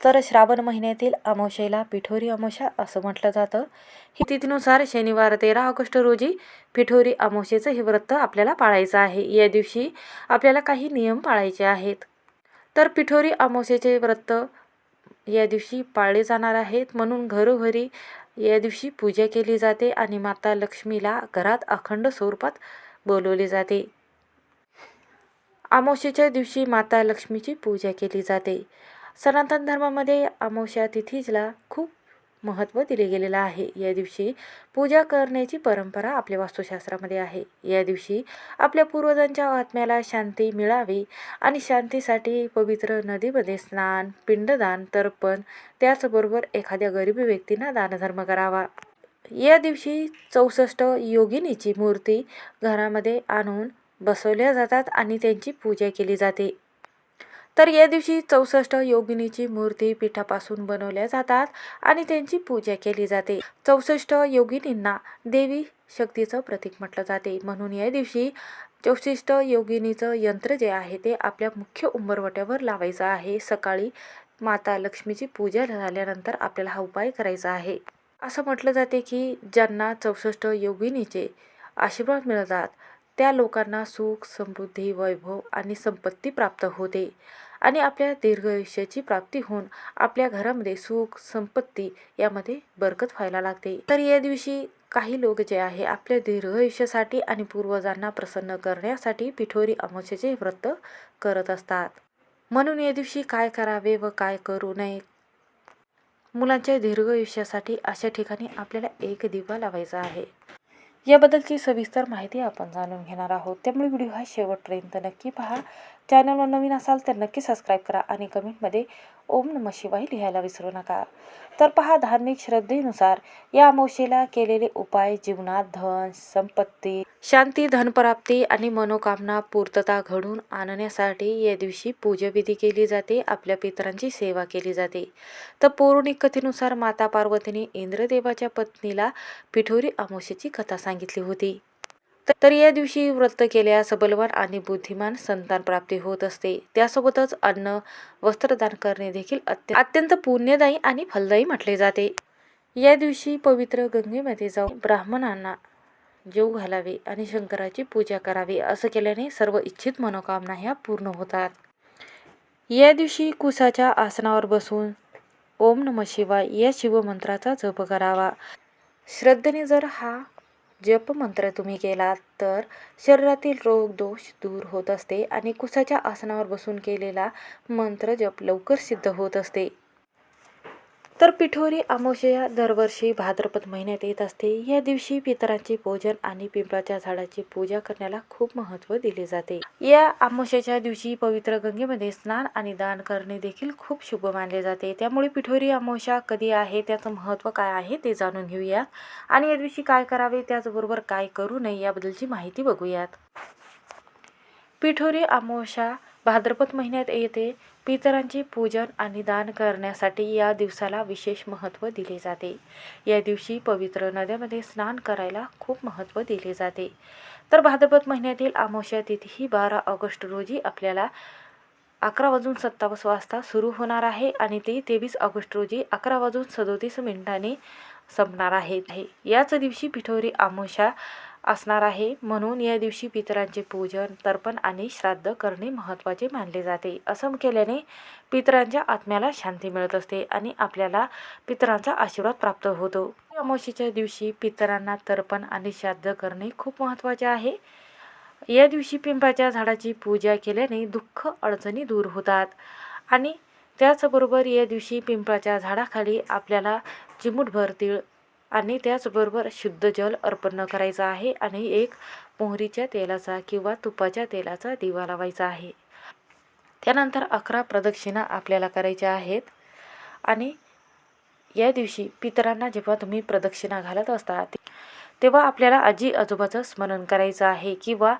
तर श्रावण महिन्यातील अमावशेला पिठोरी अमावशा असं म्हटलं जातं. ही तिथीनुसार शनिवार तेरा ऑगस्ट रोजी पिठोरी अमावशेचं हे व्रत आपल्याला पाळायचं आहे. या दिवशी आपल्याला काही नियम पाळायचे आहेत. तर पिठोरी अमावशेचे व्रत या दिवशी पाळले जाणार आहेत. म्हणून घरोघरी या दिवशी पूजा केली जाते आणि माता लक्ष्मीला घरात अखंड स्वरूपात बोलवले जाते. अमावशेच्या दिवशी माता लक्ष्मीची पूजा केली जाते. सनातन धर्मामध्ये अमावस्या तिथीजला खूप महत्त्व दिले गेलेलं आहे. या दिवशी पूजा करण्याची परंपरा आपल्या वास्तुशास्त्रामध्ये आहे. या दिवशी आपल्या पूर्वजांच्या आत्म्याला शांती मिळावी आणि शांतीसाठी पवित्र नदीमध्ये स्नान पिंडदान तर्पण त्याचबरोबर एखाद्या गरीब व्यक्तींना दानधर्म करावा. या दिवशी चौसष्ट योगिनीची मूर्ती घरामध्ये आणून बसवल्या जातात आणि त्यांची पूजा केली जाते. तर या दिवशी चौसष्ट योगिनीची मूर्ती पिठापासून बनवल्या जातात आणि त्यांची पूजा केली जाते. चौसष्ट योगिनींना देवी शक्तीचं प्रतीक म्हटलं जाते. म्हणून या दिवशी चौसष्ट योगिनीचं यंत्र जे आहे ते आपल्या मुख्य उंबरवट्यावर लावायचं आहे. सकाळी माता लक्ष्मीची पूजा झाल्यानंतर आपल्याला हा उपाय करायचा आहे. असं म्हटलं जाते की ज्यांना चौसष्ट योगिनीचे आशीर्वाद मिळतात त्या लोकांना सुख समृद्धी वैभव आणि संपत्ती प्राप्त होते. आणि आपल्या दीर्घ आयुष्याची प्राप्ती होऊन आपल्या घरामध्ये सुख संपत्ती यामध्ये बरकत व्हायला लागते. तर या दिवशी काही लोक जे आहे आपल्या दीर्घ आयुष्यासाठी आणि पूर्वजांना प्रसन्न करण्यासाठी पिठोरी अमावस्याचे व्रत करत असतात. म्हणून या दिवशी काय करावे व काय करू नये? मुलांच्या दीर्घ आयुष्यासाठी अशा ठिकाणी आपल्याला एक दिवा लावायचा आहे. याबद्दलची सविस्तर माहिती आपण जाणून घेणार आहोत. त्यामुळे व्हिडिओ हा शेवटपर्यंत नक्की पहा. चॅनलवर नवीन असाल तर नक्की सबस्क्राईब करा आणि कमेंटमध्ये ओम नम शिवाय लिहायला विसरू नका. तर पहा धार्मिक श्रद्धेनुसार या अमावशेला केलेले उपाय जीवनात धन संपत्ती शांती धनप्राप्ती आणि मनोकामना पूर्तता घडून आणण्यासाठी या दिवशी पूजाविधी केली जाते आपल्या पितरांची सेवा केली जाते. तर पौराणिक कथेनुसार माता पार्वतीने इंद्रदेवाच्या पत्नीला पिठोरी अमावशेची कथा सांगितली होती. तर या दिवशी व्रत केल्यास बलवान आणि बुद्धिमान संतान प्राप्ती होत असते. त्यासोबतच अन्न वस्त्रदान करणे देखील अत्य अत्यंत पुण्यदायी आणि फलदायी म्हटले जाते. या दिवशी पवित्र गंगेमध्ये जाऊन ब्राह्मणांना जेव घालावे आणि शंकराची पूजा करावी असं केल्याने सर्व इच्छित मनोकामना ह्या पूर्ण होतात. या दिवशी कुसाच्या आसनावर बसून ओम नम शिवाय या शिवमंत्राचा जप करावा. श्रद्धेने जर हा जप मंत्र तुम्ही केलात तर शरीरातील रोग दोष दूर होत असते आणि कुसाच्या आसनावर बसून केलेला मंत्र जप लवकर सिद्ध होत असते. तर पिठोरी अमावस्या दरवर्षी भाद्रपद महिन्यात येत असते. या दिवशी पितरांचे पूजन आणि पिंपळाच्या झाडाची पूजा करण्याला खूप महत्त्व दिले जाते. या अमावस्याच्या दिवशी पवित्र गंगेमध्ये स्नान आणि दान करणे देखील खूप शुभ मानले जाते. त्यामुळे पिठोरी अमावस्या कधी आहे त्याचं महत्त्व काय आहे ते जाणून घेऊयात. आणि या दिवशी काय करावे त्याचबरोबर काय करू नये याबद्दलची माहिती बघूयात. पिठोरी अमावस्या भाद्रपद महिन्यात येते पितरांचे पूजन आणि दान करण्यासाठी या दिवसाला विशेष महत्त्व दिले जाते. या दिवशी पवित्र नद्यामध्ये स्नान करायला खूप महत्त्व दिले जाते. तर भाद्रपद महिन्यातील अमावस्या तिथी ही बारा ऑगस्ट रोजी आपल्याला अकरा वाजून सत्तावीस वाजता सुरू होणार आहे आणि ती तेवीस ऑगस्ट रोजी अकरा वाजून सदोतीस मिनिटांनी संपणार आहे. याच दिवशी पिठोरी अमावस्या असणार आहे. म्हणून या दिवशी पितरांचे पूजन तर्पण आणि श्राद्ध करणे महत्त्वाचे मानले जाते. असं केल्याने पितरांच्या आत्म्याला शांती मिळत असते आणि आपल्याला पितरांचा आशीर्वाद प्राप्त होतो. अमावशीच्या दिवशी पितरांना तर्पण आणि श्राद्ध करणे खूप महत्त्वाचे आहे. या दिवशी पिंपळाच्या झाडाची पूजा केल्याने दुःख अडचणी दूर होतात. आणि त्याचबरोबर या दिवशी पिंपळाच्या झाडाखाली आपल्याला चिमूटभर तीळ आणि त्याचबरोबर शुद्ध जल अर्पण करायचं आहे आणि एक मोहरीच्या तेलाचा किंवा तुपाच्या तेलाचा दिवा लावायचा आहे. त्यानंतर अकरा प्रदक्षिणा आपल्याला करायच्या आहेत. आणि या दिवशी पितरांना जेव्हा तुम्ही प्रदक्षिणा घालत असता तेव्हा आपल्याला आजी आजोबाचं स्मरण करायचं आहे किंवा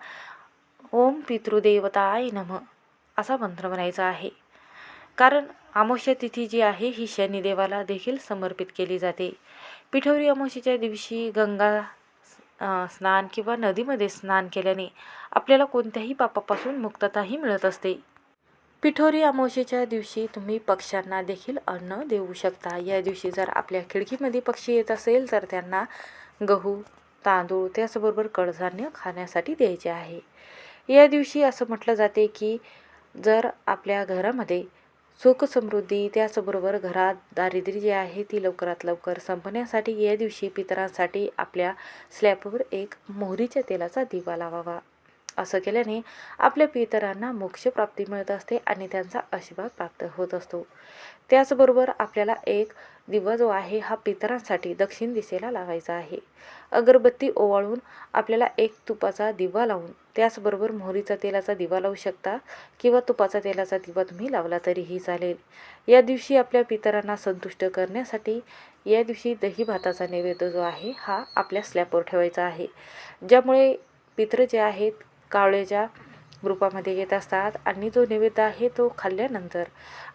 ओम पितृदेवताय नम असा मंत्र म्हणायचा आहे. कारण अमावस्या तिथी जी आहे ही शनिदेवाला देखील समर्पित केली जाते. पिठोरी अमावस्येच्या दिवशी गंगा स्नान किंवा नदीमध्ये स्नान केल्याने आपल्याला कोणत्याही पापापासून मुक्तताही मिळत असते. पिठोरी अमावस्येच्या दिवशी तुम्ही पक्ष्यांना देखील अन्न देऊ शकता. या दिवशी जर आपल्या खिडकीमध्ये पक्षी येत असेल तर त्यांना गहू तांदूळ त्याचबरोबर कडधान्य खाण्यासाठी द्यायचे आहे. या दिवशी असं म्हटलं जाते की जर आपल्या घरामध्ये सुख समृद्धी त्याचबरोबर घरात दारिद्र्य जे आहे ती लवकरात लवकर संपण्यासाठी या दिवशी पितरांसाठी आपल्या स्लॅबवर एक मोहरीच्या तेलाचा दिवा लावावा. असं केल्याने आपल्या पितरांना मोक्षप्राप्ती मिळत असते आणि त्यांचा आशीर्वाद प्राप्त होत असतो. त्याचबरोबर आपल्याला एक दिवा जो आहे हा पितरांसाठी दक्षिण दिशेला लावायचा आहे. अगरबत्ती ओवाळून आपल्याला एक तुपाचा दिवा लावून त्याचबरोबर मोहरीचा तेलाचा दिवा लावू शकता किंवा तुपाचा तेलाचा दिवा तुम्ही लावला तरीही चालेल. या दिवशी आपल्या पितरांना संतुष्ट करण्यासाठी या दिवशी दही भाताचा नैवेद्य जो आहे हा आपल्या स्लॅपवर ठेवायचा आहे. ज्यामुळे पित्र जे आहेत कावळेच्या रूपामध्ये येत असतात आणि जो नैवेद्य आहे तो खाल्ल्यानंतर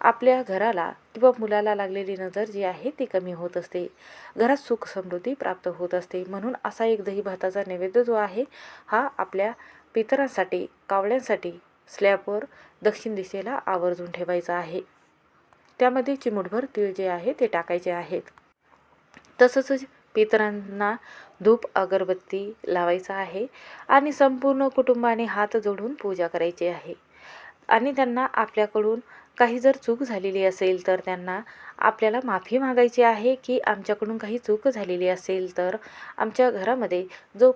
आपल्या घराला किंवा मुलाला लागलेली नजर जी आहे ती कमी होत असते. घरात सुख समृद्धी प्राप्त होत असते. म्हणून असा एक दही भाताचा नैवेद्य जो आहे हा आपल्या पितरांसाठी कावळ्यांसाठी स्लॅबवर दक्षिण दिशेला आवर्जून ठेवायचा आहे. त्यामध्ये चिमूटभर तीळ जे आहे ते टाकायचे आहेत. तसंच पितरांना धूप अगरबत्ती लावायचा आहे आणि संपूर्ण कुटुंबाने हात जोडून पूजा करायची आहे. आणि त्यांना आपल्याकडून काही जर चूक झालेली असेल तर त्यांना आपल्याला माफी मागायची आहे की आमच्याकडून काही चूक झालेली असेल तर आमच्या घरामध्ये जो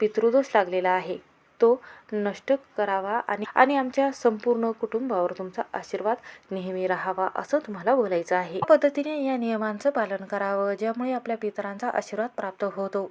पितृदोष लागलेला आहे तो नष्ट करावा आणि आणि आमच्या संपूर्ण कुटुंबावर तुमचा आशीर्वाद नेहमी राहावा असं तुम्हाला बोलायचं आहे. पद्धतीने या नियमांचं पालन करावं ज्यामुळे आपल्या पितरांचा आशीर्वाद प्राप्त होतो.